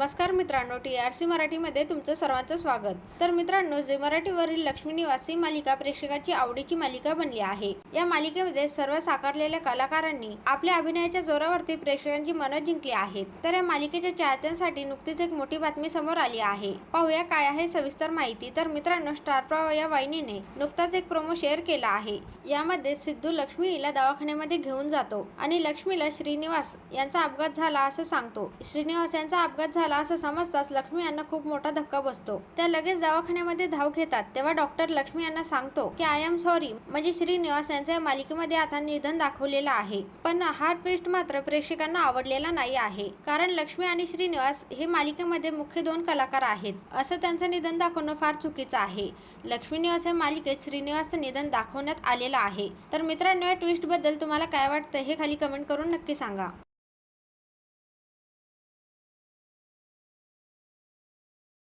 नमस्कार मित्रांनो T R C मराठीमध्ये तुमचं सर्वांचं स्वागत. तर मित्रांनो जे मराठीवरील लक्ष्मी निवास ही मालिका प्रेक्षकाची आवडीची मालिका बनली आहे. या मालिकेमध्ये सर्व साकारलेल्या कलाकारांनी आपल्या अभिनयाच्या जोरावरती प्रेक्षकांची मनं जिंकली आहेत. तर या मालिकेच्या चाहत्यांसाठी नुकतीच एक मोठी बातमी समोर आली आहे. पाहूया काय आहे सविस्तर माहिती. तर मित्रांनो स्टार प्रवाह या वाहिनीने नुकताच एक प्रोमो शेअर केला आहे. यामध्ये सिद्धू लक्ष्मी हिला दवाखान्यामध्ये घेऊन जातो आणि लक्ष्मीला श्रीनिवास यांचा अपघात झाला असं सांगतो. श्रीनिवास यांचा अपघात झाला असं समजताच लक्ष्मी यांना खूप मोठा धक्का बसतो. त्या लगेच दवाखान्यामध्ये धाव घेतात. तेव्हा डॉक्टर लक्ष्मी यांना सांगतो की आय एम सॉरी म्हणजे श्रीनिवास यांच्या या मालिकेमध्ये आता निधन दाखवलेलं आहे. पण हा ट्विस्ट मात्र प्रेक्षकांना आवडलेला नाही आहे. कारण लक्ष्मी आणि श्रीनिवास हे मालिकेमध्ये मुख्य दोन कलाकार आहेत. असं त्यांचं निधन दाखवणं फार चुकीचं आहे. लक्ष्मी निवास या मालिकेत श्रीनिवासचं निधन दाखवण्यात आलेलं आहे. तर मित्रांनो या ट्विस्टबद्दल तुम्हाला काय वाटतं हे खाली कमेंट करून नक्की सांगा.